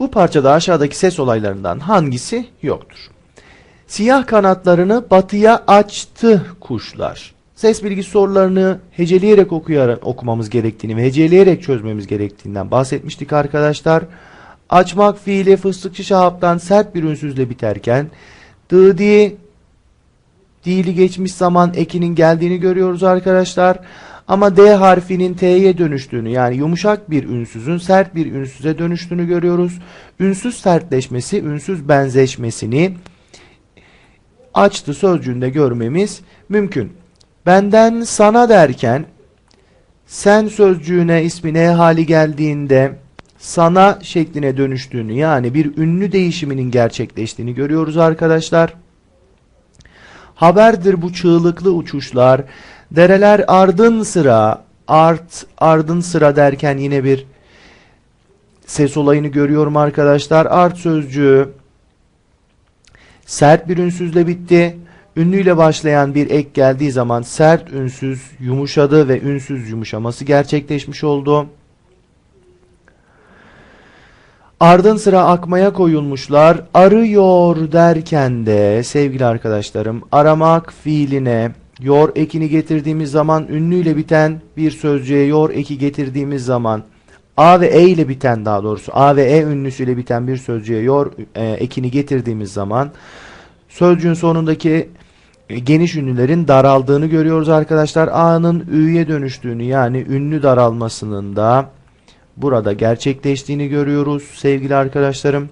Bu parçada aşağıdaki ses olaylarından hangisi yoktur? Siyah kanatlarını batıya açtı kuşlar. Ses bilgisi sorularını heceleyerek okuyarak okumamız gerektiğini ve heceleyerek çözmemiz gerektiğinden bahsetmiştik arkadaşlar. Açmak fiili fıstıkçı şahaptan sert bir ünsüzle biterken dıdi dili geçmiş zaman ekinin geldiğini görüyoruz arkadaşlar. Ama D harfinin T'ye dönüştüğünü yani yumuşak bir ünsüzün sert bir ünsüze dönüştüğünü görüyoruz. Ünsüz sertleşmesi, ünsüz benzeşmesini açtı sözcüğünde görmemiz mümkün. Benden sana derken sen sözcüğüne ismi ne hali geldiğinde sana şekline dönüştüğünü yani bir ünlü değişiminin gerçekleştiğini görüyoruz arkadaşlar. Haberdir bu çığlıklı uçuşlar. Dereler ardın sıra, art ardın sıra derken yine bir ses olayını görüyorum arkadaşlar. Art sözcüğü sert bir ünsüzle bitti. Ünlüyle başlayan bir ek geldiği zaman sert ünsüz yumuşadı ve ünsüz yumuşaması gerçekleşmiş oldu. Ardın sıra akmaya koyulmuşlar. Arıyor derken de sevgili arkadaşlarım aramak fiiline yor ekini getirdiğimiz zaman ünlüyle biten bir sözcüğe yor eki getirdiğimiz zaman A ve E ile biten daha doğrusu A ve E ünlüsüyle biten bir sözcüğe yor e, ekini getirdiğimiz zaman sözcüğün sonundaki e, geniş ünlülerin daraldığını görüyoruz arkadaşlar. A'nın Ü'ye dönüştüğünü yani ünlü daralmasının da burada gerçekleştiğini görüyoruz sevgili arkadaşlarım.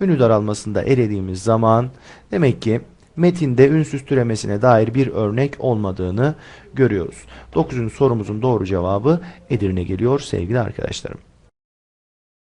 Ünlü daralmasında erediğimiz zaman demek ki metinde ünsüz türemesine dair bir örnek olmadığını görüyoruz. 9. sorumuzun doğru cevabı Edirne geliyor sevgili arkadaşlarım.